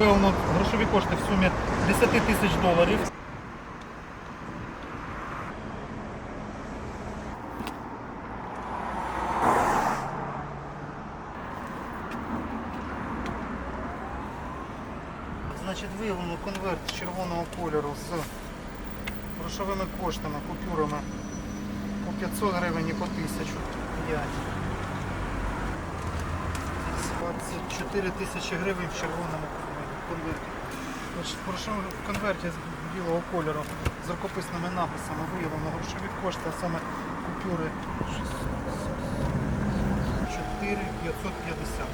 Грошові кошти в сумі 10 тисяч доларів. Значить, виявлено конверт червоного кольору з грошовими коштами, купюрами по 500 гривень і по 1000. 5. 24 тисячі гривень в червоному конверті. Значить, В конверті з білого кольору з рукописними написами виявлено грошові кошти, а саме купюри 4 550.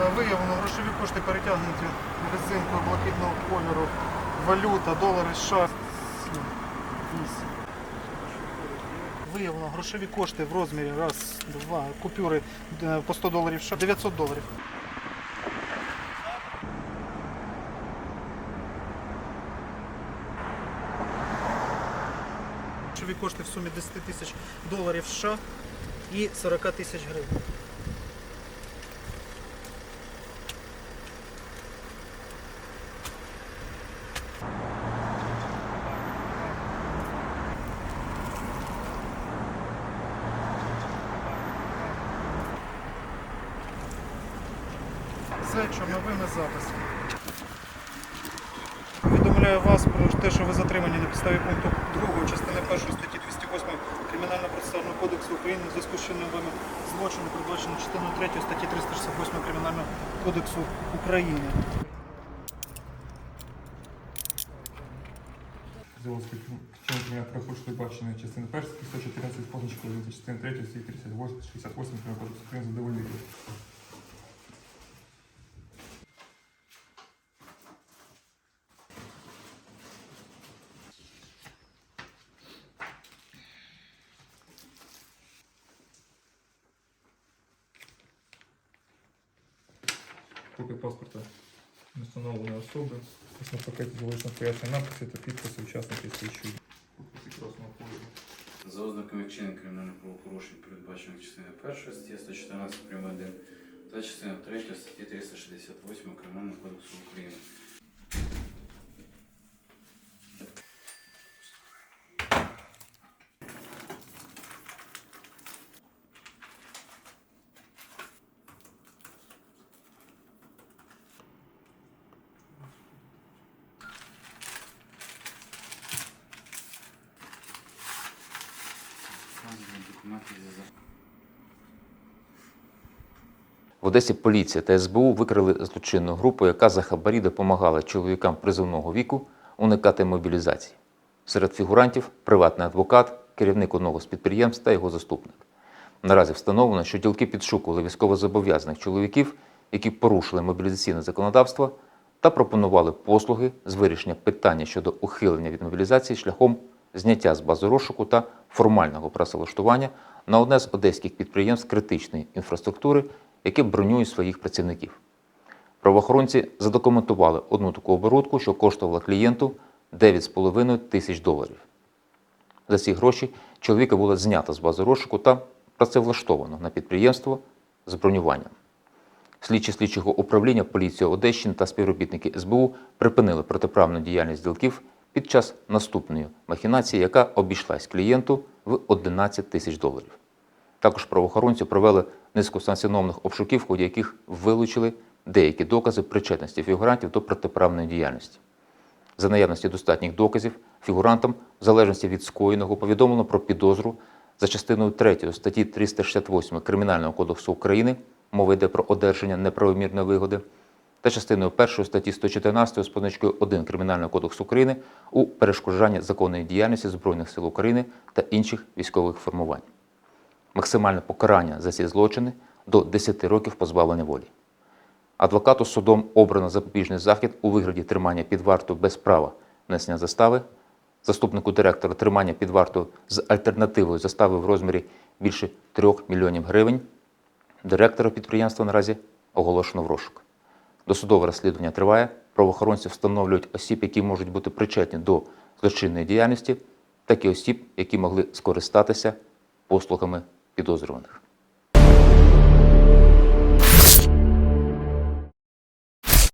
Е, Виявлено грошові кошти перетягнуті резинкою блакитного кольору, валюта, долари США. Виявлено грошові кошти в розмірі раз, два, купюри е, по 100 доларів 900 доларів. Грошові кошти в сумі 10 тисяч доларів США і 40 тисяч гривень. Все, чорновими запис. Вас про те, що ви затримані на підставі пункту 2 частини 1 статті 208 Кримінального процесуального кодексу України в зв'язку з чинним вами злочину, передбачено частиною 3 статті 368 Кримінального кодексу України. Вчинення припущеної бачення частини 1 114 позначкою від частини 3 статті 38 68 Кримінального кодексу України задовольнити. Копія паспорта встановленої особи, ось на пакеті залишено пояснення написи та підписи учасників слідчої. За ознаками вчинення кримінальних правопорушень, передбачених частиною 1 статті 114 прим. 1 та частиною 3 статті 368 Кримінального кодексу України. В Одесі поліція та СБУ викрили злочинну групу, яка за хабарі допомагала чоловікам призовного віку уникати мобілізації. Серед фігурантів приватний адвокат, керівник одного з підприємств та його заступник. Наразі встановлено, що ділки підшукували військовозобов'язаних чоловіків, які порушили мобілізаційне законодавство та пропонували послуги з вирішення питання щодо ухилення від мобілізації шляхом зняття з бази розшуку та формального працевлаштування на одне з одеських підприємств критичної інфраструктури, яке бронює своїх працівників. Правоохоронці задокументували одну таку оборудку, що коштувала клієнту 9,5 тисяч доларів. За ці гроші чоловіка було знято з бази розшуку та працевлаштовано на підприємство з бронюванням. Слідчі слідчого управління поліції Одещини та співробітники СБУ припинили протиправну діяльність ділків під час наступної махінації, яка обійшлась клієнту в 11 тисяч доларів. Також правоохоронці провели низку санкціонованих обшуків, в ході яких вилучили деякі докази причетності фігурантів до протиправної діяльності. За наявності достатніх доказів фігурантам, в залежності від скоєного, повідомлено про підозру за частиною 3 статті 368 Кримінального кодексу України, мова йде про одержання неправомірної вигоди, та частиною 1 статті 114 з позначкою 1 Кримінального кодексу України у перешкоджанні законної діяльності Збройних сил України та інших військових формувань. Максимальне покарання за ці злочини до 10 років позбавлення волі. Адвокату судом обрано запобіжний захід у вигляді тримання під вартою без права внесення застави, заступнику директора тримання під вартою з альтернативою застави в розмірі більше 3 мільйонів гривень. Директора підприємства наразі оголошено в розшук. Досудове розслідування триває. Правоохоронці встановлюють осіб, які можуть бути причетні до злочинної діяльності, так і осіб, які могли скористатися послугами підозрюваних.